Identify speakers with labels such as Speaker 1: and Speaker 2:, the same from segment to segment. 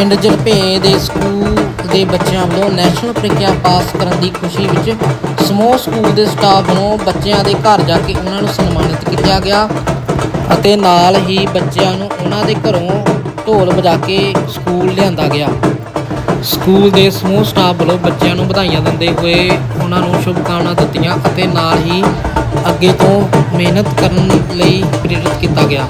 Speaker 1: ਪਿੰਡ ਜਲਪੇ ਦੇ ਸਕੂਲ ਦੇ ਬੱਚਿਆਂ ਵੱਲੋਂ ਨੈਸ਼ਨਲ ਪ੍ਰੀਖਿਆ ਪਾਸ ਕਰਨ ਦੀ ਖੁਸ਼ੀ ਵਿੱਚ ਸਮੂਹ ਸਕੂਲ ਦੇ ਸਟਾਫ ਵੱਲੋਂ ਬੱਚਿਆਂ ਦੇ ਘਰ ਜਾ ਕੇ ਉਹਨਾਂ ਨੂੰ ਸਨਮਾਨਿਤ ਕੀਤਾ ਗਿਆ ਅਤੇ ਨਾਲ ਹੀ ਬੱਚਿਆਂ ਨੂੰ ਉਹਨਾਂ ਦੇ ਘਰੋਂ ਢੋਲ ਵਜਾ ਕੇ ਸਕੂਲ ਲਿਆਂਦਾ ਗਿਆ। ਸਕੂਲ ਦੇ ਸਮੂਹ ਸਟਾਫ ਵੱਲੋਂ ਬੱਚਿਆਂ ਨੂੰ ਵਧਾਈਆਂ ਦਿੰਦੇ ਹੋਏ ਉਹਨਾਂ ਨੂੰ ਸ਼ੁਭਕਾਮਨਾਵਾਂ ਦਿੱਤੀਆਂ ਅਤੇ ਨਾਲ ਹੀ ਅੱਗੇ ਤੋਂ ਮਿਹਨਤ ਕਰਨ ਲਈ ਪ੍ਰੇਰਿਤ ਕੀਤਾ ਗਿਆ।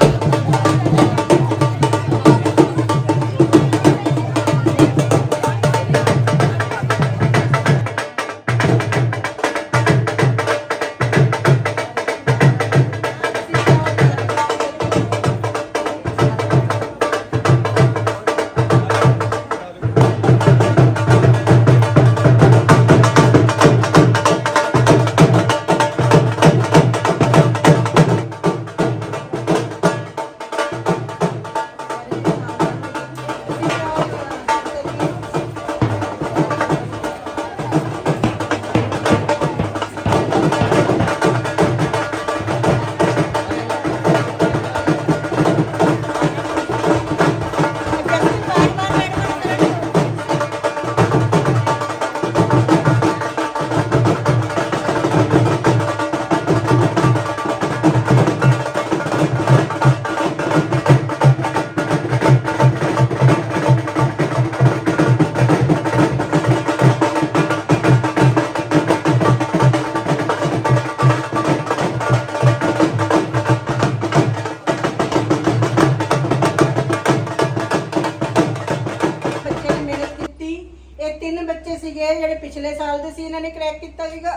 Speaker 2: ਪਿਛਲੇ ਸਾਲ ਦੇ ਸੀ, ਇਹਨਾਂ ਨੇ ਕਰੈਕ ਕੀਤਾ ਸੀਗਾ।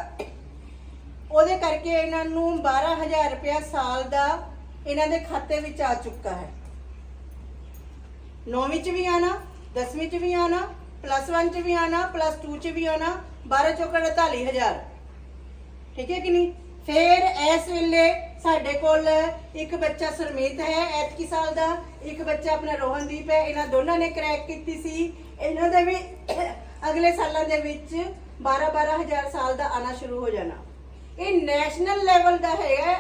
Speaker 2: ਉਹਦੇ ਕਰਕੇ ਇਹਨਾਂ ਨੂੰ 12000 ਰੁਪਇਆ ਸਾਲ ਦਾ ਇਹਨਾਂ ਦੇ ਖਾਤੇ ਵਿੱਚ ਆ ਚੁੱਕਾ ਹੈ। 9ਵੀਂ ਚ ਵੀ ਆਣਾ 10ਵੀਂ ਚ ਵੀ ਆਣਾ ਪਲੱਸ 1 ਚ ਵੀ ਆਣਾ ਪਲੱਸ 2 ਚ ਵੀ ਆਣਾ 12 ਚੌਕੜ 48000 ਠੀਕ ਹੈ ਕਿ ਨਹੀਂ? ਫਿਰ ਇਸ ਵੇਲੇ ਸਾਡੇ ਕੋਲ ਇੱਕ ਬੱਚਾ ਸਰਮੀਤ ਹੈ, ਐਤਕੀ ਸਾਲ ਦਾ। ਇੱਕ ਬੱਚਾ ਆਪਣਾ ਰੋਹਨਦੀਪ ਹੈ, ਇਹਨਾਂ ਦੋਨਾਂ ਨੇ ਕਰੈਕ ਕੀਤੀ ਸੀ। ਇਹਨਾਂ ਦੇ ਵੀ ਅਗਲੇ ਸਾਲਾਂ ਦੇ ਵਿੱਚ 12 12000 ਸਾਲ ਦਾ ਆਣਾ ਸ਼ੁਰੂ ਹੋ ਜਾਣਾ। ਇਹ ਨੈਸ਼ਨਲ ਲੈਵਲ ਦਾ ਹੈਗਾ।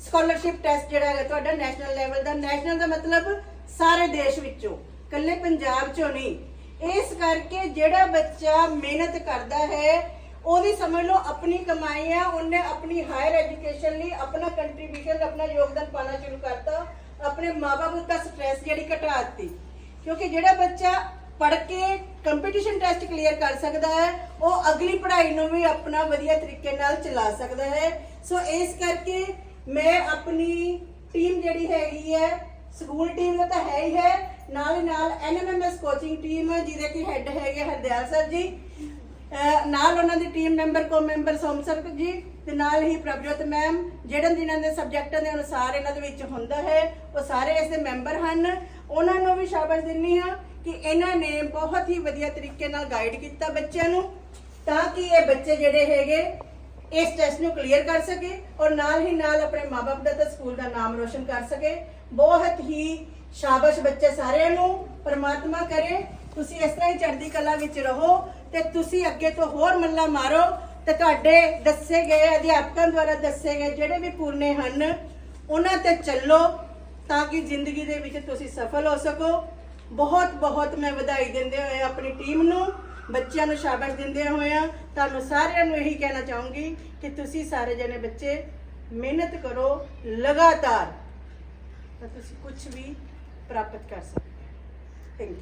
Speaker 2: ਸਕਾਲਰਸ਼ਿਪ ਟੈਸਟ ਜਿਹੜਾ ਹੈਗਾ, ਤੁਹਾਡਾ ਨੈਸ਼ਨਲ ਲੈਵਲ ਦਾ। ਨੈਸ਼ਨਲ ਦਾ ਮਤਲਬ ਸਾਰੇ ਦੇਸ਼ ਵਿੱਚੋਂ ਕੱਲੇ ਪੰਜਾਬ ਚੋਂ ਨਹੀਂ। ਇਸ ਕਰਕੇ ਜਿਹੜਾ ਬੱਚਾ ਮਿਹਨਤ ਕਰਦਾ ਹੈ, ਉਹਦੀ ਸਮਝ ਲਓ ਆਪਣੀ ਕਮਾਈ ਹੈ ਉਹਨੇ ਆਪਣੀ ਹਾਇਰ ਐਜੂਕੇਸ਼ਨ ਲਈ ਆਪਣਾ ਕੰਟਰੀਬਿਊਸ਼ਨ ਆਪਣਾ ਯੋਗਦਾਨ ਪਾਣਾ ਸ਼ੁਰੂ ਕਰਤਾ। ਆਪਣੇ ਮਾਪੇ ਦਾ ਸਟ੍ਰੈਸ ਜਿਹੜੀ ਘਟਾ ਦਿੱਤੀ। ਕਿਉਂਕਿ ਜਿਹੜਾ ਬੱਚਾ ਪੜ੍ਹ ਕੇ ਕੰਪੀਟੀਸ਼ਨ ਟੈਸਟ ਕਲੀਅਰ ਕਰ ਸਕਦਾ ਹੈ। ਉਹ ਅਗਲੀ ਪੜ੍ਹਾਈ ਨੂੰ ਵੀ ਆਪਣਾ ਵਧੀਆ ਤਰੀਕੇ ਨਾਲ ਚਲਾ ਸਕਦਾ ਹੈ। ਸੋ ਇਸ ਕਰਕੇ ਮੈਂ ਆਪਣੀ ਟੀਮ ਜਿਹੜੀ ਹੈਗੀ ਹੈ ਸਕੂਲ ਟੀਮ ਦਾ ਤਾਂ ਹੈ ਹੀ ਹੈ। ਨਾਲ ਹੀ ਨਾਲ ਐਨਐਮਐਮਐਸ ਕੋਚਿੰਗ ਟੀਮ ਜਿਹਦੇ ਕਿ ਹੈੱਡ ਹੈਗੇ ਹਰਦਿਆਲ ਸਰ ਜੀ ਨਾਲ ਉਹਨਾਂ ਦੀ team member co member Somsar ji ਤੇ ਨਾਲ ਹੀ ਪ੍ਰਭਜੋਤ ਮੈਮ ਜਿਹੜੇ ਜਿਨ੍ਹਾਂ ਦੇ ਸਬਜੈਕਟਾਂ ਦੇ ਅਨੁਸਾਰ ਇਹਨਾਂ ਦੇ ਵਿੱਚ ਹੁੰਦਾ ਹੈ, ਉਹ ਸਾਰੇ ਇਸ ਦੇ ਮੈਂਬਰ ਹਨ। ਉਹਨਾਂ ਨੂੰ ਵੀ ਸ਼ਾਬਾਸ਼ ਦਿੰਨੀ ਹਾਂ। ਕਿ ਇਹਨਾਂ ਨੇ ਬਹੁਤ ਹੀ ਵਧੀਆ ਤਰੀਕੇ ਨਾਲ ਗਾਈਡ ਕੀਤਾ ਬੱਚਿਆਂ ਨੂੰ, ਤਾਂ ਕਿ ਇਹ ਬੱਚੇ ਜਿਹੜੇ ਹੈਗੇ, ਇਸ ਟੈਸਟ ਨੂੰ ਕਲੀਅਰ ਕਰ ਸਕੇ ਔਰ ਨਾਲ ਹੀ ਨਾਲ ਆਪਣੇ ਮਾਪੇ ਦਾ ਤੇ ਸਕੂਲ ਦਾ ਨਾਮ ਰੋਸ਼ਨ ਕਰ ਸਕੇ। ਬਹੁਤ ਹੀ ਸ਼ਾਬਾਸ਼ ਬੱਚੇ ਸਾਰਿਆਂ ਨੂੰ, ਪਰਮਾਤਮਾ ਕਰੇ, ਤੁਸੀਂ ਇਸ ਤਰ੍ਹਾਂ ਹੀ ਚੜ੍ਹਦੀ ਕਲਾ ਵਿੱਚ ਰਹੋ ਤੇ ਤੁਸੀਂ ਅੱਗੇ ਤੋਂ ਹੋਰ ਮੱਲਾ ਮਾਰੋ ਤੇ ਤੁਹਾਡੇ ਦੱਸੇ ਗਏ ਅਧਿਆਪਕਾਂ ਦੁਆਰਾ ਦੱਸੇ ਗਏ ਜਿਹੜੇ ਵੀ ਪੂਰਨੇ ਹਨ, ਉਹਨਾਂ ਤੇ ਚੱਲੋ ਤਾਂ ਕਿ ਜ਼ਿੰਦਗੀ ਦੇ ਵਿੱਚ ਤੁਸੀਂ ਸਫਲ ਹੋ ਸਕੋ। ਬਹੁਤ ਬਹੁਤ ਮੈਂ ਵਧਾਈ ਦਿੰਦੇ ਹੋਏ ਆਪਣੀ ਟੀਮ ਨੂੰ, ਬੱਚਿਆਂ ਨੂੰ ਸ਼ਾਬਾਸ਼ ਦਿੰਦੇ ਹੋਏ ਤੁਹਾਨੂੰ ਸਾਰਿਆਂ ਨੂੰ ਇਹੀ ਕਹਿਣਾ ਚਾਹੂੰਗੀ ਕਿ ਤੁਸੀਂ ਸਾਰੇ ਜਣੇ ਬੱਚੇ ਮਿਹਨਤ ਕਰੋ, ਲਗਾਤਾਰ। ਤਾਂ ਤੁਸੀਂ ਕੁਝ ਵੀ ਪ੍ਰਾਪਤ ਕਰ ਸਕਦੇ ਹੋ। Thank you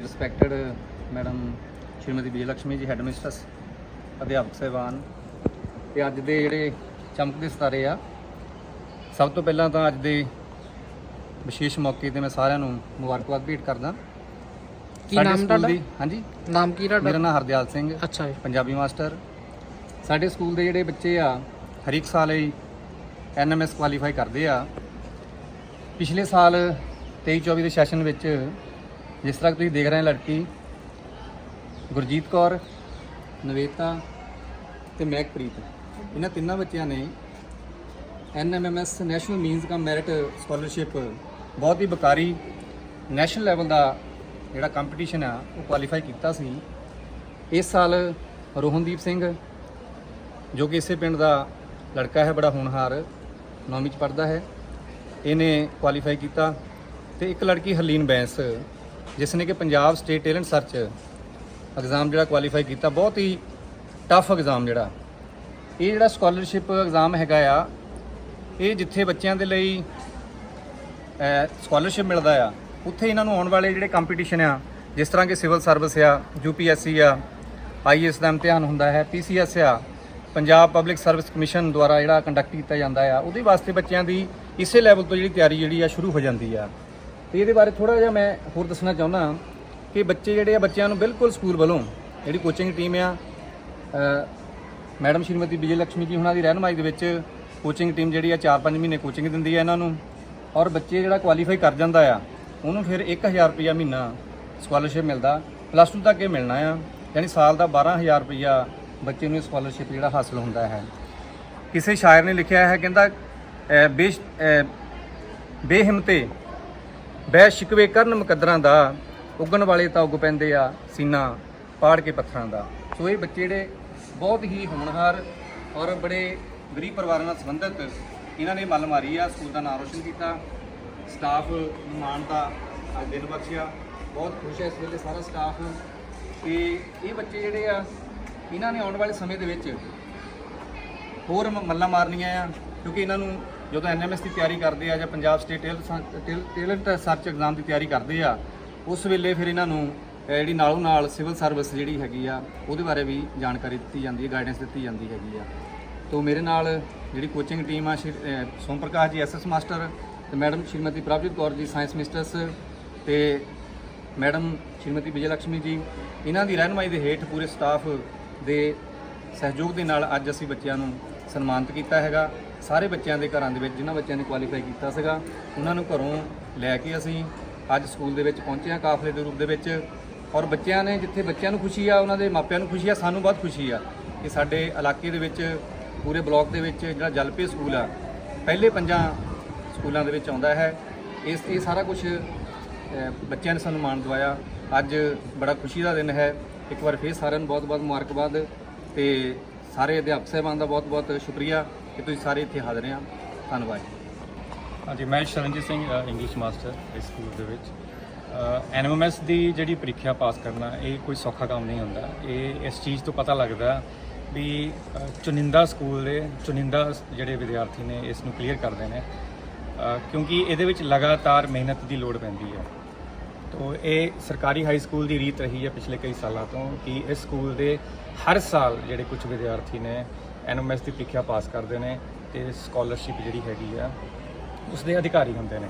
Speaker 3: respected madam Shrimati Vijay Lakshmi ji head mistress ਅਧਿਆਪਕ ਸਹਿਬਾਨ ਤੇ ਅੱਜ ਦੇ ਜਿਹੜੇ ਚਮਕਦੇ ਸਿਤਾਰੇ ਆ, ਸਭ ਤੋਂ ਪਹਿਲਾਂ ਤਾਂ ਅੱਜ ਦੇ ਵਿਸ਼ੇਸ਼ ਮੌਕੇ ਤੇ ਮੈਂ ਸਾਰਿਆਂ ਨੂੰ ਮੁਬਾਰਕਬਾਦ ਭੇਟ ਕਰਦਾ।
Speaker 1: ਕੀ
Speaker 3: ਸਾਡੇ
Speaker 1: ਨਾਮ
Speaker 3: ਸਕੂਲ
Speaker 1: ਤੁਹਾਡਾ?
Speaker 3: ਦੀ- ਹਾਂਜੀ।
Speaker 1: ਨਾਮ ਕੀ
Speaker 3: ਮੇਰਾ
Speaker 1: ਤੁਹਾਡਾ
Speaker 3: ਨਾਮ ਹਰਦਿਆਲ ਸਿੰਘ।
Speaker 1: ਅੱਛਾ ਜੀ।
Speaker 3: ਪੰਜਾਬੀ ਮਾਸਟਰ। ਸਾਡੇ ਸਕੂਲ ਦੇ ਜਿਹੜੇ ਬੱਚੇ ਆ ਹਰ ਇੱਕ ਸਾਲ ਹੀ ਐਨਐਮਐਸ ਕੁਆਲੀਫਾਈ ਕਰਦੇ ਆ। ਪਿਛਲੇ ਸਾਲ 23 24 ਦੇ ਸੈਸ਼ਨ ਵਿੱਚ ਜਿਸ ਤਰ੍ਹਾਂ ਤੁਸੀਂ ਦੇਖ ਰਹੇ ਹੋ ਲੜਕੀ ਗੁਰਜੀਤ ਕੌਰ ਨਵੇਤਾ ਤੇ ਮਹਿਕਪ੍ਰੀਤ। ਇਹਨਾਂ ਤਿੰਨਾਂ ਬੱਚਿਆਂ ਨੇ NMMS national means cum merit scholarship ਬਹੁਤ ਹੀ ਬਕਾਰੀ ਨੈਸ਼ਨਲ ਲੈਵਲ ਦਾ ਜਿਹੜਾ ਕੰਪੀਟੀਸ਼ਨ ਆ, ਉਹ ਕੁਆਲੀਫਾਈ ਕੀਤਾ ਸੀ। ਇਸ ਸਾਲ ਰੋਹਨਦੀਪ ਸਿੰਘ, ਜੋ ਕਿ ਇਸੇ ਪਿੰਡ ਦਾ ਲੜਕਾ ਹੈ, ਬੜਾ ਹੋਣਹਾਰ, ਨੌਵੀਂ ਚ ਪੜਦਾ ਹੈ, ਇਹਨੇ ਕੁਆਲੀਫਾਈ ਕੀਤਾ ਤੇ ਇੱਕ ਲੜਕੀ ਹਰਲੀਨ ਬੈਂਸ, ਜਿਸ ਨੇ ਕਿ Punjab state talent search exam ਜਿਹੜਾ ਕੁਆਲੀਫਾਈ ਕੀਤਾ, ਬਹੁਤ ਹੀ ਟਫ ਐਗਜ਼ਾਮ ਜਿਹੜਾ। ਇਹ ਜਿਹੜਾ ਸਕਾਲਰਸ਼ਿਪ ਐਗਜ਼ਾਮ ਹੈਗਾ ਆ, ਇਹ ਜਿੱਥੇ ਬੱਚਿਆਂ ਦੇ ਲਈ ਸਕਾਲਰਸ਼ਿਪ ਮਿਲਦਾ ਆ। ਉੱਥੇ ਇਹਨਾਂ ਨੂੰ ਆਉਣ ਵਾਲੇ ਜਿਹੜੇ ਕੰਪੀਟੀਸ਼ਨ ਆ, ਜਿਸ ਤਰ੍ਹਾਂ ਕਿ ਸਿਵਲ ਸਰਵਿਸ ਆ ਯੂਪੀਐਸਸੀ ਆ ਆਈਐਸ ਦਾ ਇਮਤਿਹਾਨ ਹੁੰਦਾ ਹੈ ਪੀਸੀਐਸ ਆ, ਪੰਜਾਬ ਪਬਲਿਕ ਸਰਵਿਸ ਕਮਿਸ਼ਨ ਦੁਆਰਾ ਜਿਹੜਾ ਕੰਡਕਟ ਕੀਤਾ ਜਾਂਦਾ ਆ, ਉਹਦੇ ਵਾਸਤੇ ਬੱਚਿਆਂ ਦੀ ਇਸੇ ਲੈਵਲ ਤੋਂ ਜਿਹੜੀ ਤਿਆਰੀ ਜਿਹੜੀ ਆ, ਸ਼ੁਰੂ ਹੋ ਜਾਂਦੀ ਆ। ਤੇ ਇਹਦੇ ਬਾਰੇ ਥੋੜਾ ਜਿਹਾ ਮੈਂ ਹੋਰ ਦੱਸਣਾ ਚਾਹੁੰਦਾ ਕਿ ਬੱਚੇ ਜਿਹੜੇ ਆ, ਬੱਚਿਆਂ ਨੂੰ ਬਿਲਕੁਲ ਸਕੂਲ ਵੱਲੋਂ ਜਿਹੜੀ ਕੋਚਿੰਗ ਟੀਮ ਆ ਮੈਡਮ ਸ਼੍ਰੀਮਤੀ ਵਿਜੇ ਲక్ష్ਮੀ ਜੀ ਹੁਣਾਂ ਦੀ ਰਹਿਨਮਾਈ ਦੇ ਵਿੱਚ ਕੋਚਿੰਗ ਟੀਮ ਜਿਹੜੀ ਆ 4-5 ਮਹੀਨੇ ਕੋਚਿੰਗ ਦਿੰਦੀ ਆ ਇਹਨਾਂ ਨੂੰ। ਔਰ ਬੱਚੇ ਜਿਹੜਾ ਕੁਆਲੀਫਾਈ ਕਰ ਜਾਂਦਾ ਆ ਉਹਨੂੰ ਫਿਰ 1000 ਰੁਪਇਆ ਮਹੀਨਾ ਸਕਾਲਰਸ਼ਿਪ ਮਿਲਦਾ। ਪਲੱਸ 2 ਤੱਕ ਇਹ ਮਿਲਣਾ ਆ। ਯਾਨੀ ਸਾਲ ਦਾ 12000 ਰੁਪਇਆ ਬੱਚੇ ਨੂੰ ਸਕਾਲਰਸ਼ਿਪ ਜਿਹੜਾ ਹਾਸਲ ਹੁੰਦਾ ਹੈ। ਕਿਸੇ ਸ਼ਾਇਰ ਨੇ ਲਿਖਿਆ ਹੈ ਕਹਿੰਦਾ ਅ, ਬੇਸ਼ ਬੇਹਿੰਮਤੇ ਬੈ ਸ਼ਿਕਵੇ ਕਰਨ ਮੁਕੱਦਰਾਂ ਦਾ ਉੱਗਣ ਵਾਲੇ ਤਾਂ ਉੱਗ ਪੈਂਦੇ ਆ ਸੀਨਾ ਪਾੜ ਕੇ ਪੱਥਰਾਂ ਦਾ। ਸੋ ਇਹ ਬੱਚੇ ਜਿਹੜੇ ਬਹੁਤ ਹੀ ਹੋਣਹਾਰ ਔਰ ਬੜੇ ਗਰੀਬ ਪਰਿਵਾਰਾਂ ਨਾਲ ਸੰਬੰਧਿਤ ਇਹਨਾਂ ਨੇ ਮੱਲ ਮਾਰੀ ਆ, ਸਕੂਲ ਦਾ ਨਾਮ ਰੋਸ਼ਨ ਕੀਤਾ ਸਟਾਫ ਨੂੰ ਮਾਣ ਦਾ ਦਿਨ ਬਖਸ਼ਿਆ, ਬਹੁਤ ਖੁਸ਼ ਹੈ ਇਸ ਵੇਲੇ ਸਾਰਾ ਸਟਾਫ ਤੇ ਇਹ ਬੱਚੇ ਜਿਹੜੇ ਆ, ਇਹਨਾਂ ਨੇ ਆਉਣ ਵਾਲੇ ਸਮੇਂ ਦੇ ਵਿੱਚ ਹੋਰ ਮ- ਮੱਲਾਂ ਮਾਰਨੀਆਂ ਆ, ਕਿਉਂਕਿ ਇਹਨਾਂ ਨੂੰ ਜਦੋਂ ਐਨਐਮਐਸ ਦੀ ਤਿਆਰੀ ਕਰਦੇ ਆ ਜਾਂ Punjab state talent search exam ਦੀ ਤਿਆਰੀ ਕਰਦੇ ਆ, ਉਸ ਵੇਲੇ ਫਿਰ ਇਹਨਾਂ ਨੂੰ ਜਿਹੜੀ ਨਾਲੋਂ ਨਾਲ ਸਿਵਲ ਸਰਵਿਸ ਜਿਹੜੀ ਹੈਗੀ ਆ, ਉਹਦੇ ਬਾਰੇ ਵੀ ਜਾਣਕਾਰੀ ਦਿੱਤੀ ਜਾਂਦੀ ਹੈ ਗਾਈਡੈਂਸ ਦਿੱਤੀ ਜਾਂਦੀ ਹੈਗੀ ਆ। ਤੋਂ ਮੇਰੇ ਨਾਲ ਜਿਹੜੀ ਕੋਚਿੰਗ ਟੀਮ ਆ, ਸ਼੍ਰੀ- ਸੋਮ ਪ੍ਰਕਾਸ਼ ਜੀ ਐਸਐਸ ਮਾਸਟਰ ਤੇ madam Shrimati Prabhjit Kaur ji science mistress ਤੇ ਮੈਡਮ ਸ਼੍ਰੀਮਤੀ ਵਿਜੇ ਲక్ష్ਮੀ ਜੀ, ਇਹਨਾਂ ਦੀ ਰਹਿਨਮਾਈ ਦੇ ਹੇਠ ਪੂਰੇ ਸਟਾਫ ਦੇ ਸਹਿਯੋਗ ਦੇ ਨਾਲ ਅੱਜ ਅਸੀਂ ਬੱਚਿਆਂ ਨੂੰ ਸਨਮਾਨਿਤ ਕੀਤਾ ਹੈਗਾ। ਸਾਰੇ ਬੱਚਿਆਂ ਦੇ ਘਰਾਂ ਦੇ ਵਿੱਚ, ਜਿਨ੍ਹਾਂ ਬੱਚਿਆਂ ਨੇ ਕੁਆਲੀਫਾਈ ਕੀਤਾ ਸੀਗਾ, ਉਹਨਾਂ ਨੂੰ ਘਰੋਂ ਲੈ ਕੇ ਅਸੀਂ ਅੱਜ ਸਕੂਲ ਦੇ ਵਿੱਚ ਪਹੁੰਚੇ ਹਾਂ ਕਾਫਲੇ ਦੇ ਰੂਪ ਦੇ ਵਿੱਚ। ਔਰ ਬੱਚਿਆਂ ਨੇ, ਜਿੱਥੇ ਬੱਚਿਆਂ ਨੂੰ ਖੁਸ਼ੀ ਆ, ਉਹਨਾਂ ਦੇ ਮਾਪਿਆਂ ਨੂੰ ਖੁਸ਼ੀ ਆ, ਸਾਨੂੰ ਬਹੁਤ ਖੁਸ਼ੀ ਆ ਕਿ ਸਾਡੇ ਇਲਾਕੇ ਦੇ ਵਿੱਚ ਪੂਰੇ ਬਲਾਕ ਦੇ ਵਿੱਚ ਜਿਹੜਾ ਜਲਪੇ ਸਕੂਲ ਆ, ਪਹਿਲੇ ਪੰਜਾਂ ਸਕੂਲਾਂ ਦੇ ਵਿੱਚ ਆਉਂਦਾ ਹੈ। ਇਸ, ਇਹ ਸਾਰਾ ਕੁਝ ਬੱਚਿਆਂ ਨੇ ਸਾਨੂੰ ਮਾਣ ਦਵਾਇਆ। ਅੱਜ ਬੜਾ ਖੁਸ਼ੀ ਦਾ ਦਿਨ ਹੈ। ਇੱਕ ਵਾਰ ਫੇਰ ਸਾਰਿਆਂ ਨੂੰ ਬਹੁਤ-ਬਹੁਤ ਮੁਬਾਰਕਬਾਦ ਤੇ ਸਾਰੇ ਅਧਿਆਪਕ ਸਾਹਿਬਾਨ ਦਾ ਬਹੁਤ-ਬਹੁਤ ਸ਼ੁਕਰੀਆ ਕਿ ਤੁਸੀਂ ਸਾਰੇ ਇੱਥੇ ਹਾਜ਼ਰ ਆ। ਧੰਨਵਾਦ
Speaker 4: ਹਾਂਜੀ, ਮੈਂ ਸ਼ਰਨਜੀਤ ਸਿੰਘ ਇੰਗਲਿਸ਼ ਮਾਸਟਰ ਇਸ ਸਕੂਲ ਦੇ ਵਿੱਚ। ਐਨਐਮਐਸ ਦੀ ਜਿਹੜੀ ਪ੍ਰੀਖਿਆ ਪਾਸ ਕਰਨਾ, ਇਹ ਕੋਈ ਸੌਖਾ ਕੰਮ ਨਹੀਂ ਹੁੰਦਾ। ਇਹ ਇਸ ਚੀਜ਼ ਤੋਂ ਪਤਾ ਲੱਗਦਾ ਵੀ ਚੁਨਿੰਦਾ ਸਕੂਲ ਦੇ, ਚੁਨਿੰਦਾ ਜਿਹੜੇ ਵਿਦਿਆਰਥੀ ਨੇ ਇਸ ਨੂੰ ਕਲੀਅਰ ਕਰਦੇ ਨੇ। ਕਿਉਂਕਿ ਇਹਦੇ ਵਿੱਚ ਲਗਾਤਾਰ ਮਿਹਨਤ ਦੀ ਲੋੜ ਪੈਂਦੀ ਹੈ। ਤੋ, ਇਹ ਸਰਕਾਰੀ ਹਾਈ ਸਕੂਲ ਦੀ ਰੀਤ ਰਹੀ ਹੈ ਪਿਛਲੇ ਕਈ ਸਾਲਾਂ ਤੋਂ ਕਿ ਇਸ ਸਕੂਲ ਦੇ ਹਰ ਸਾਲ ਜਿਹੜੇ ਕੁਝ ਵਿਦਿਆਰਥੀ ਨੇ ਐਨਐਮਐਸ ਦੀ ਪ੍ਰੀਖਿਆ ਪਾਸ ਕਰਦੇ ਨੇ ਤੇ ਸਕਾਲਰਸ਼ਿਪ ਜਿਹੜੀ ਹੈਗੀ ਆ ਉਸ ਦੇ ਅਧਿਕਾਰੀ ਹੁੰਦੇ ਨੇ।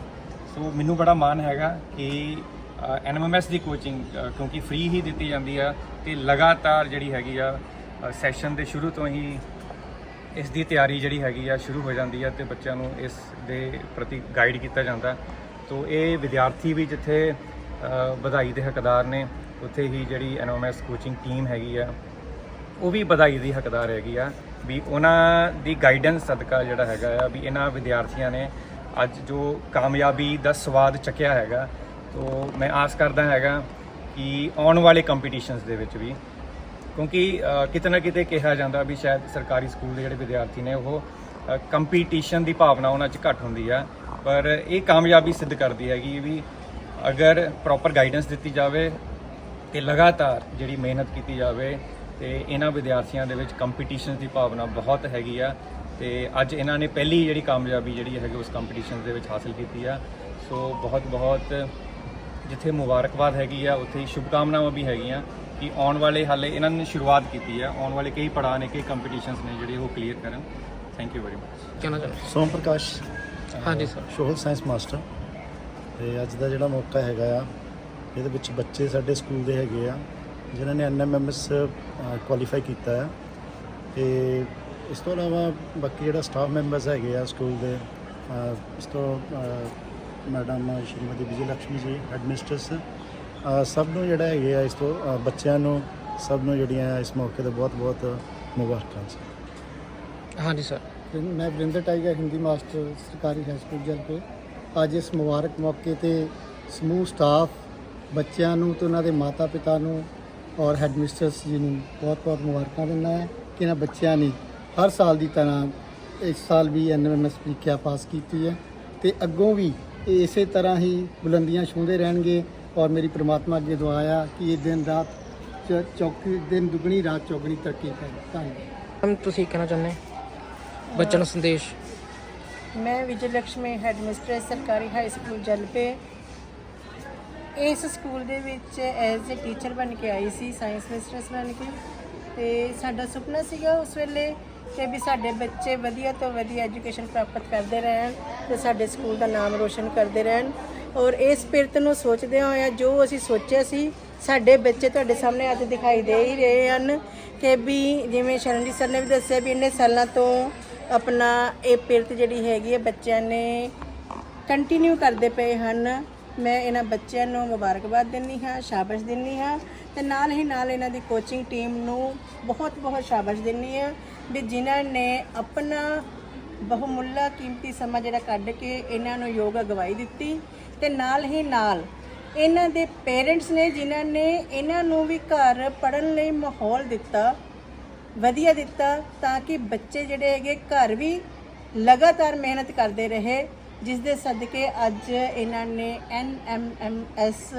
Speaker 4: ਸੋ, ਮੈਨੂੰ ਬੜਾ ਮਾਣ ਹੈਗਾ ਕਿ ਐਨਐਮਐਸ ਦੀ ਕੋਚਿੰਗ ਕਿਉਂਕਿ ਫ੍ਰੀ ਹੀ ਦਿੱਤੀ ਜਾਂਦੀ ਆ ਤੇ ਲਗਾਤਾਰ ਜਿਹੜੀ ਹੈਗੀ ਆ ਸੈਸ਼ਨ ਦੇ ਸ਼ੁਰੂ ਤੋਂ ਹੀ ਇਸ ਦੀ ਤਿਆਰੀ ਜਿਹੜੀ ਹੈਗੀ ਆ ਸ਼ੁਰੂ ਹੋ ਜਾਂਦੀ ਆ ਤੇ ਬੱਚਿਆਂ ਨੂੰ ਇਸ ਦੇ ਪ੍ਰਤੀ ਗਾਈਡ ਕੀਤਾ ਜਾਂਦਾ। ਤੋ ਇਹ ਵਿਦਿਆਰਥੀ ਵੀ ਜਿੱਥੇ ਵਧਾਈ ਦੇ ਹੱਕਦਾਰ ਨੇ, ਉੱਥੇ ਹੀ ਜਿਹੜੀ ਐਨਓਐਮਐਸ ਕੋਚਿੰਗ ਟੀਮ ਹੈਗੀ ਆ, ਉਹ ਵੀ ਵਧਾਈ ਦੀ ਹੱਕਦਾਰ ਹੈਗੀ ਆ ਵੀ ਉਹਨਾਂ ਦੀ ਗਾਈਡੈਂਸ ਸਦਕਾ ਜਿਹੜਾ ਹੈਗਾ ਆ ਵੀ ਇਹਨਾਂ ਵਿਦਿਆਰਥੀਆਂ ਨੇ ਅੱਜ ਜੋ ਕਾਮਯਾਬੀ ਦਾ ਸਵਾਦ ਚੱਕਿਆ ਹੈਗਾ। ਤੋ ਮੈਂ ਆਸ ਕਰਦਾ ਹੈਗਾ ਕਿ ਆਉਣ ਵਾਲੇ ਕੰਪੀਟੀਸ਼ਨਸ ਦੇ ਵਿੱਚ ਵੀ ਕਿਉਂਕਿ ਕਿਤੇ ਨਾ ਕਿਤੇ ਕਿਹਾ ਜਾਂਦਾ ਵੀ ਸ਼ਾਇਦ ਸਰਕਾਰੀ ਸਕੂਲ ਦੇ ਜਿਹੜੇ ਵਿਦਿਆਰਥੀ ਨੇ, ਉਹ ਕੰਪੀਟੀਸ਼ਨ ਦੀ ਭਾਵਨਾ ਉਹਨਾਂ 'ਚ ਘੱਟ ਹੁੰਦੀ ਆ। ਪਰ ਇਹ ਕਾਮਯਾਬੀ ਸਿੱਧ ਕਰਦੀ ਹੈਗੀ ਵੀ ਅਗਰ ਪ੍ਰੋਪਰ ਗਾਈਡੈਂਸ ਦਿੱਤੀ ਜਾਵੇ ਤੇ ਲਗਾਤਾਰ ਜਿਹੜੀ ਮਿਹਨਤ ਕੀਤੀ ਜਾਵੇ ਤੇ ਇਹਨਾਂ ਵਿਦਿਆਰਥੀਆਂ ਦੇ ਵਿੱਚ ਕੰਪੀਟੀਸ਼ਨ ਦੀ ਭਾਵਨਾ ਬਹੁਤ ਹੈਗੀ ਆ ਤੇ ਅੱਜ ਇਹਨਾਂ ਨੇ ਪਹਿਲੀ ਜਿਹੜੀ ਕਾਮਯਾਬੀ ਜਿਹੜੀ ਹੈਗੀ ਉਸ ਕੰਪੀਟੀਸ਼ਨ ਦੇ ਵਿੱਚ ਹਾਸਲ ਕੀਤੀ ਆ। ਸੋ ਬਹੁਤ ਬਹੁਤ ਜਿੱਥੇ ਮੁਬਾਰਕਬਾਦ ਹੈਗੀ ਆ, ਉੱਥੇ ਹੀ ਸ਼ੁਭਕਾਮਨਾਵਾਂ ਵੀ ਹੈਗੀਆਂ। ਕਿ ਆਉਣ ਵਾਲੇ ਹਾਲੇ ਇਹਨਾਂ ਨੇ ਸ਼ੁਰੂਆਤ ਕੀਤੀ ਆ ਆਉਣ ਵਾਲੇ ਕਈ ਪੜਾਅ ਨੇ ਕਈ ਕੰਪੀਟੀਸ਼ਨਸ ਨੇ ਜਿਹੜੇ ਉਹ ਕਲੀਅਰ ਕਰਨ। ਥੈਂਕ ਯੂ ਵੈਰੀ ਮਚ
Speaker 1: ਕਹਿਣਾ ਚਾਹੁੰਦੇ
Speaker 5: ਸੋਮ ਪ੍ਰਕਾਸ਼।
Speaker 1: ਹਾਂਜੀ ਸਰ।
Speaker 5: Sohal science master. ਤੇ ਅੱਜ ਦਾ ਜਿਹੜਾ ਮੌਕਾ ਹੈਗਾ ਆ ਇਹਦੇ ਵਿੱਚ ਬੱਚੇ ਸਾਡੇ ਸਕੂਲ ਦੇ ਹੈਗੇ ਆ ਜਿਨ੍ਹਾਂ ਨੇ ਐਨਐਮਐਮਐਸ ਕੁਆਲੀਫਾਈ ਕੀਤਾ ਆ। ਤੇ ਇਸ ਤੋਂ ਇਲਾਵਾ ਬਾਕੀ ਜਿਹੜਾ ਸਟਾਫ ਮੈਂਬਰਸ ਹੈਗੇ ਆ ਸਕੂਲ ਦੇ ਇਸ ਤੋਂ ਮੈਡਮ ਸ਼੍ਰੀਮਤੀ ਵਿਜੇ ਲక్ష్ਮੀ ਜੀ ਐਡਮਿਨਿਸਟਰਸ ਸਭ ਨੂੰ ਜਿਹੜਾ ਹੈਗੇ ਆ ਇਸ ਤੋਂ ਅ, ਬੱਚਿਆਂ ਨੂੰ ਸਭ ਨੂੰ ਜਿਹੜੀਆਂ ਇਸ ਮੌਕੇ ਤੇ ਬਹੁਤ-ਬਹੁਤ ਮੁਬਾਰਕਾਂ ਜੀ।
Speaker 1: ਹਾਂਜੀ ਸਰ।
Speaker 6: ਮੈਂ ਵਰਿੰਦਰ ਟਾਈਗਾ ਹਿੰਦੀ ਮਾਸਟਰ ਸਰਕਾਰੀ ਹਾਈ ਸਕੂਲ ਜਲਪੇ। ਅੱਜ ਇਸ ਮੁਬਾਰਕ ਮੌਕੇ ਤੇ ਸਮੂਹ ਸਟਾਫ ਬੱਚਿਆਂ ਨੂੰ ਤੇ ਉਹਨਾਂ ਦੇ ਮਾਤਾ-ਪਿਤਾ ਨੂੰ ਔਰ ਹੈਡਮਿਸਟਰਸ ਜੀ ਨੂੰ ਬਹੁਤ-ਬਹੁਤ ਮੁਬਾਰਕਾਂ ਦਿੰਦਾ ਹੈ ਕਿ ਇਹਨਾਂ ਬੱਚਿਆਂ ਨੇ ਹਰ ਸਾਲ ਦੀ ਤਰ੍ਹਾਂ ਇਸ ਸਾਲ ਵੀ ਐਨਐਮਐਸ ਪ੍ਰੀਖਿਆ ਪਾਸ ਕੀਤੀ ਹੈ ਤੇ ਅੱਗੋਂ ਵੀ ਇਹ ਇਸੇ ਤਰ੍ਹਾਂ ਹੀ ਬੁਲੰਦੀਆਂ ਛੂੰਹਦੇ ਰਹਿਣਗੇ ਔਰ ਮੇਰੀ ਪ੍ਰਮਾਤਮਾ ਅੱਗੇ ਦੁਆ ਆ ਕਿ ਇਹ ਦਿਨ ਰਾਤ ਚ- ਚੌਕੀ ਦਿਨ ਦੁਗਣੀ ਰਾਤ ਚੌਗਣੀ ਤਰੱਕੀ ਕਰੇ ਧੰਨਵਾਦ।
Speaker 1: ਮੈਮ ਤੁਸੀਂ ਕਹਿਣਾ ਚਾਹੁੰਦੇ ਬੱਚਿਆਂ ਨੂੰ ਸੰਦੇਸ਼।
Speaker 2: ਮੈਂ ਵਿਜੇ ਲక్ష్ਮੀ ਹੈਡ ਮਿਸਟਰੈਸ ਸਰਕਾਰੀ ਹਾਈ ਸਕੂਲ ਜਲਪੇ। ਇਸ ਸਕੂਲ ਦੇ ਵਿੱਚ ਐਜ਼ ਅ ਟੀਚਰ ਬਣ ਕੇ ਆਈ ਸੀ ਸਾਇੰਸ ਮਿਸਟਰੈਸ ਬਣ ਕੇ। ਤੇ ਸਾਡਾ ਸੁਪਨਾ ਸੀਗਾ ਉਸ ਵੇਲੇ ਕਿ ਵੀ ਸਾਡੇ ਬੱਚੇ ਵਧੀਆ ਤੋਂ ਵਧੀਆ ਐਜੂਕੇਸ਼ਨ ਪ੍ਰਾਪਤ ਕਰਦੇ ਰਹਿਣ ਤੇ ਸਾਡੇ ਸਕੂਲ ਦਾ ਨਾਮ ਰੋਸ਼ਨ ਕਰਦੇ ਰਹਿਣ। ਔਰ ਇਸ ਪਿਰਤ ਨੂੰ ਸੋਚਦੇ ਹੋਇਆ ਜੋ ਅਸੀਂ ਸੋਚਿਆ ਸੀ, ਸਾਡੇ ਬੱਚੇ ਤੁਹਾਡੇ ਸਾਹਮਣੇ ਅੱਜ ਦਿਖਾਈ ਦੇ ਹੀ ਰਹੇ ਹਨ ਕਿ ਵੀ ਜਿਵੇਂ ਸ਼ਰਨਜੀਤ ਸਰ ਨੇ ਵੀ ਦੱਸਿਆ ਵੀ ਇੰਨੇ ਸਾਲਾਂ ਤੋਂ ਆਪਣਾ ਇਹ ਪਿਰਤ ਜਿਹੜੀ ਹੈਗੀ ਹੈ, ਬੱਚਿਆਂ ਨੇ ਕੰਟੀਨਿਊ ਕਰਦੇ ਪਏ ਹਨ। ਮੈਂ ਇਹਨਾਂ ਬੱਚਿਆਂ ਨੂੰ ਮੁਬਾਰਕਬਾਦ ਦਿੰਦੀ ਹਾਂ, ਸ਼ਾਬਾਸ਼ ਦਿੰਦੀ ਹਾਂ ਤੇ ਨਾਲ ਹੀ ਨਾਲ ਇਹਨਾਂ ਦੀ ਕੋਚਿੰਗ ਟੀਮ ਨੂੰ ਬਹੁਤ ਬਹੁਤ ਸ਼ਾਬਾਸ਼ ਦਿੰਦੀ ਹਾਂ ਵੀ ਜਿਨ੍ਹਾਂ ਨੇ ਆਪਣਾ ਬਹੁਮੁੱਲਾ ਕੀਮਤੀ ਸਮਾਂ ਜਿਹੜਾ ਕੱਢ ਕੇ ਇਹਨਾਂ ਨੂੰ ਯੋਗ ਅਗਵਾਈ ਦਿੱਤੀ ਤੇ ਨਾਲ ਹੀ ਨਾਲ ਇਹਨਾਂ ਦੇ ਪੇਰੈਂਟਸ ਨੇ, ਜਿਨ੍ਹਾਂ ਨੇ ਇਹਨਾਂ ਨੂੰ ਵੀ ਘਰ ਪੜਨ ਲਈ ਮਾਹੌਲ ਦਿੱਤਾ, ਵਧੀਆ ਦਿੱਤਾ ਤਾਂ ਕਿ ਬੱਚੇ ਜਿਹੜੇ ਹੈਗੇ ਘਰ ਵੀ ਲਗਾਤਾਰ ਮਿਹਨਤ ਕਰਦੇ ਰਹੇ ਜਿਸ ਦੇ ਸਦਕੇ ਅੱਜ ਇਹਨਾਂ ਨੇ ਐਨਐਮਐਮਐਸ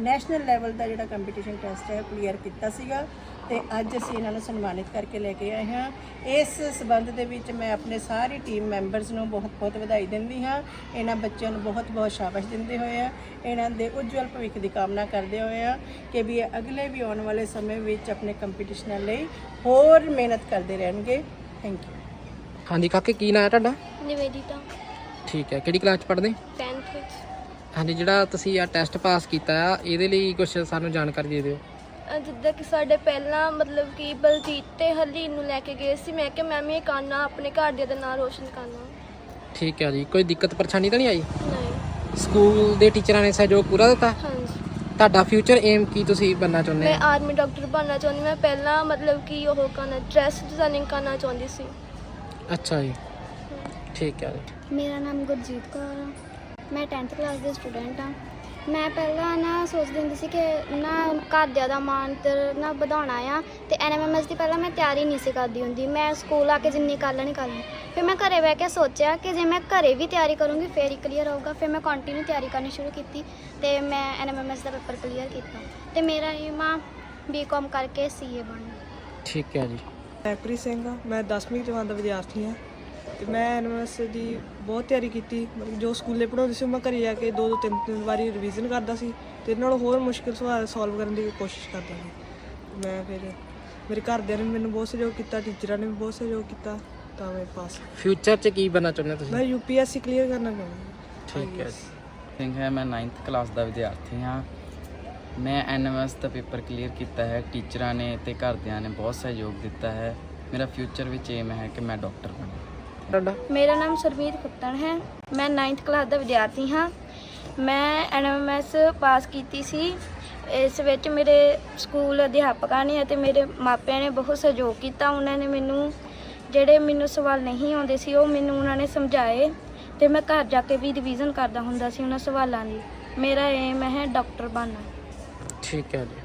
Speaker 2: ਨੈਸ਼ਨਲ ਲੈਵਲ ਦਾ ਜਿਹੜਾ ਕੰਪੀਟੀਸ਼ਨ ਟੈਸਟ ਹੈ ਕਲੀਅਰ ਕੀਤਾ ਸੀਗਾ। ਤੇ ਅੱਜ ਅਸੀਂ ਇਹਨਾਂ ਨੂੰ ਸਨਮਾਨਿਤ ਕਰਕੇ ਲੈ ਕੇ ਆਏ ਹਾਂ। ਇਸ ਸਬੰਧ ਦੇ ਵਿੱਚ ਮੈਂ ਆਪਣੇ ਸਾਰੀ ਟੀਮ ਮੈਂਬਰਸ ਨੂੰ ਬਹੁਤ-ਬਹੁਤ ਵਧਾਈ ਦਿੰਦੀ ਹਾਂ। ਇਹਨਾਂ ਬੱਚਿਆਂ ਨੂੰ ਬਹੁਤ-ਬਹੁਤ ਸ਼ਾਬਾਸ਼ ਦਿੰਦੇ ਹੋਏ ਆ। ਇਹਨਾਂ ਦੇ ਉਜਵਲ ਭਵਿੱਖ ਦੀ ਕਾਮਨਾ ਕਰਦੇ ਹੋਏ ਆ ਕਿ ਵੀ ਇਹ ਅਗਲੇ ਵੀ ਆਉਣ ਵਾਲੇ ਸਮੇਂ ਵਿੱਚ ਆਪਣੇ ਕੰਪੀਟੀਸ਼ਨਾਂ ਲਈ ਹੋਰ ਮਿਹਨਤ ਕਰਦੇ ਰਹਿਣਗੇ। ਥੈਂਕ ਯੂ
Speaker 1: ਹਾਂਜੀ ਕਾਕੇ ਕੀ ਨਾਂ ਹੈ ਤੁਹਾਡਾ?
Speaker 7: ਨਿਵੇਦਿਤਾ।
Speaker 1: ਠੀਕ ਹੈ ਕਿਹੜੀ ਕਲਾਸ ਚ ਪੜ੍ਹਦੇ?
Speaker 7: 10th ਵਿੱਚ।
Speaker 1: ਹਾਂਜੀ ਜਿਹੜਾ ਤੁਸੀਂ ਆ ਟੈਸਟ ਪਾਸ ਕੀਤਾ ਆ ਇਹਦੇ ਲਈ ਕੁਝ ਸਾਨੂੰ ਜਾਣਕਾਰੀ ਦੇ ਦਿਓ।
Speaker 7: ਜਿੱਦਾਂ ਕਿ ਸਾਡੇ ਪਹਿਲਾਂ ਮਤਲਬ ਕਿ ਬਲਜੀਤ ਤੇ ਹਰਲੀਨ ਨੂੰ ਲੈ ਕੇ ਗਏ ਸੀ ਮੈਂ ਕਿ ਮੈਂ ਵੀ ਇਹ ਕਰਨਾ ਆਪਣੇ ਘਰ ਦੇ ਦਾ ਨਾਂ ਰੋਸ਼ਨ ਕਰਨਾ।
Speaker 1: ਠੀਕ ਹੈ ਜੀ ਕੋਈ ਦਿੱਕਤ ਪਰੇਸ਼ਾਨੀ ਤਾਂ ਨਹੀਂ ਆਈ?
Speaker 7: ਨਹੀਂ।
Speaker 1: ਸਕੂਲ ਦੇ ਟੀਚਰਾਂ ਨੇ ਸਹਿਯੋਗ ਪੂਰਾ ਦਿੱਤਾ?
Speaker 7: ਹਾਂਜੀ।
Speaker 1: ਤੁਹਾਡਾ ਫਿਊਚਰ ਏਮ ਕੀ ਤੁਸੀਂ ਬਣਨਾ ਚਾਹੁੰਦੇ
Speaker 7: ਮੈਂ ਆਰਮੀ ਡਾਕਟਰ ਬਣਨਾ ਚਾਹੁੰਦੀ ਮੈਂ ਪਹਿਲਾਂ ਮਤਲਬ ਕਿ ਉਹ ਕਰਨਾ ਡਰੈਸ ਡਿਜ਼ਾਈਨਿੰਗ ਕਰਨਾ ਚਾਹੁੰਦੀ ਸੀ।
Speaker 1: ਅੱਛਾ ਜੀ। ਠੀਕ ਹੈ ਜੀ।
Speaker 8: ਮੇਰਾ ਨਾਮ ਗੁਰਜੀਤ ਕੌਰ ਆ। ਮੈਂ 10th ਕਲਾਸ ਦੀ ਸਟੂਡੈਂਟ ਆ। ਮੈਂ ਪਹਿਲਾਂ ਨਾ ਸੋਚਦੀ ਹੁੰਦੀ ਸੀ ਕਿ ਨਾ ਘਰਦਿਆਂ ਦਾ ਮਾਣ ਤੇ ਨਾ ਵਧਾਉਣਾ ਆ ਤੇ ਐਨਐਮਐਮਐਸ ਦੀ ਪਹਿਲਾਂ ਮੈਂ ਤਿਆਰੀ ਨਹੀਂ ਸੀ ਕਰਦੀ ਹੁੰਦੀ। ਮੈਂ ਸਕੂਲ ਆ ਕੇ ਜਿੰਨੀ ਕਰ ਲੈਣੀ ਕਰ ਲੈਣੀ। ਫਿਰ ਮੈਂ ਘਰੇ ਬਹਿ ਕੇ ਸੋਚਿਆ ਕਿ ਜੇ ਮੈਂ ਘਰੇ ਵੀ ਤਿਆਰੀ ਕਰੂੰਗੀ ਫੇਰ ਹੀ ਕਲੀਅਰ ਹੋਊਗਾ। ਫਿਰ ਮੈਂ ਕੰਟੀਨਿਊ ਤਿਆਰੀ ਕਰਨੀ ਸ਼ੁਰੂ ਕੀਤੀ ਤੇ ਮੈਂ ਐਨਐਮਐਮਐਸ ਦਾ ਪੇਪਰ ਕਲੀਅਰ ਕੀਤਾ। ਤੇ ਮੇਰਾ ਏਮ ਆ ਬੀਕਾਮ ਕਰਕੇ ਸੀਏ ਬਣਨਾ।
Speaker 1: ਠੀਕ ਹੈ ਜੀ।
Speaker 9: ਮੈਪਰੀ ਸਿੰਘ ਆ। ਮੈਂ 10ਵੀਂ ਜਮਾਤ ਦਾ ਵਿਦਿਆਰਥੀ ਹਾਂ ਤੇ ਮੈਂ ਐਨਐਮਐਸ ਦੀ ਬਹੁਤ ਤਿਆਰੀ ਕੀਤੀ। ਮਤਲਬ ਜੋ ਸਕੂਲੇ ਪੜ੍ਹਾਉਂਦੇ ਸੀ ਉਹ ਮੈਂ ਘਰੇ ਜਾ ਕੇ ਦੋ ਦੋ ਤਿੰਨ ਤਿੰਨ ਵਾਰੀ ਰਿਵੀਜ਼ਨ ਕਰਦਾ ਸੀ ਤੇ ਇਹਦੇ ਨਾਲ ਹੋਰ ਮੁਸ਼ਕਿਲ ਸਵਾਲ ਸੋਲਵ ਕਰਨ ਦੀ ਕੋਸ਼ਿਸ਼ ਕਰਦਾ ਸੀ। ਮੈਂ ਫਿਰ ਮੇਰੇ ਘਰਦਿਆਂ ਨੇ ਵੀ ਮੈਨੂੰ ਬਹੁਤ ਸਹਿਯੋਗ ਕੀਤਾ ਟੀਚਰਾਂ ਨੇ ਵੀ ਬਹੁਤ ਸਹਿਯੋਗ ਕੀਤਾ ਤਾਂ ਮੈਂ ਪਾਸ
Speaker 1: ਫਿਊਚਰ ਚ ਕੀ ਬਣਨਾ ਚਾਹੁੰਦੇ ਤੁਸੀਂ?
Speaker 9: ਮੈਂ ਯੂਪੀਐਸਸੀ ਕਲੀਅਰ ਕਰਨਾ ਚਾਹੁੰਦਾ
Speaker 1: ਠੀਕ ਹੈ
Speaker 10: ਸਿੰਘ ਹੈ ਮੈਂ 9th ਕਲਾਸ ਦਾ ਵਿਦਿਆਰਥੀ ਹਾਂ। ਮੈਂ ਐਨਐਮਐਸ ਦਾ ਪੇਪਰ ਕਲੀਅਰ ਕੀਤਾ ਹੈ ਟੀਚਰਾਂ ਨੇ ਤੇ ਘਰਦਿਆਂ ਨੇ ਬਹੁਤ ਸਹਿਯੋਗ ਦਿੱਤਾ ਹੈ। ਮੇਰਾ ਫਿਊਚਰ ਵਿੱਚ ਏਮ ਹੈ ਕਿ ਮੈਂ ਡਾਕਟਰ ਬਣਾ।
Speaker 1: ਤੁਹਾਡਾ?
Speaker 8: ਮੇਰਾ ਨਾਮ ਸਰਮੀਤ ਖੁੱਟਣ ਹੈ। ਮੈਂ 9th ਕਲਾਸ ਦਾ ਵਿਦਿਆਰਥੀ ਹਾਂ। ਮੈਂ ਐਨਐਮਐਸ ਪਾਸ ਕੀਤੀ ਸੀ। ਇਸ ਵਿੱਚ ਮੇਰੇ ਸਕੂਲ ਅਧਿਆਪਕਾਂ ਨੇ ਅਤੇ ਮੇਰੇ ਮਾਪਿਆਂ ਨੇ ਬਹੁਤ ਸਹਿਯੋਗ ਕੀਤਾ। ਉਹਨਾਂ ਨੇ ਮੈਨੂੰ ਜਿਹੜੇ ਮੈਨੂੰ ਸਵਾਲ ਨਹੀਂ ਆਉਂਦੇ ਸੀ ਉਹ ਮੈਨੂੰ ਉਹਨਾਂ ਨੇ ਸਮਝਾਏ ਤੇ ਮੈਂ ਘਰ ਜਾ ਕੇ ਵੀ ਰਿਵੀਜ਼ਨ ਕਰਦਾ ਹੁੰਦਾ ਸੀ ਉਹਨਾਂ ਸਵਾਲਾਂ ਦੀ। ਮੇਰਾ ਏਮ ਹੈ ਡਾਕਟਰ ਬਣਨਾ।
Speaker 1: ਠੀਕ ਹੈ ਜੀ।